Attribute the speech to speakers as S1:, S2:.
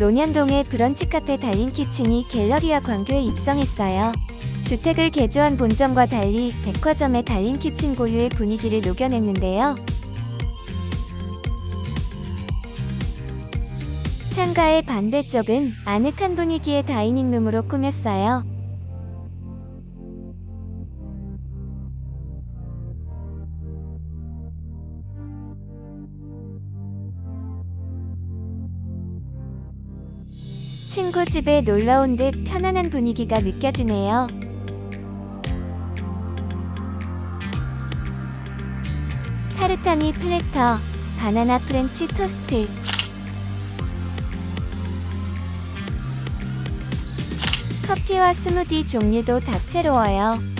S1: 논현동의 브런치 카페 달린 키친이 갤러리아 광교에 입성했어요. 주택을 개조한 본점과 달리 백화점의 달린 키친 고유의 분위기를 녹여냈는데요. 창가의 반대쪽은 아늑한 분위기의 다이닝룸으로 꾸몄어요. 친구 집에 놀러 온 듯 편안한 분위기가 느껴지네요. 타르타니 플래터, 바나나 프렌치 토스트. 커피와 스무디 종류도 다채로워요.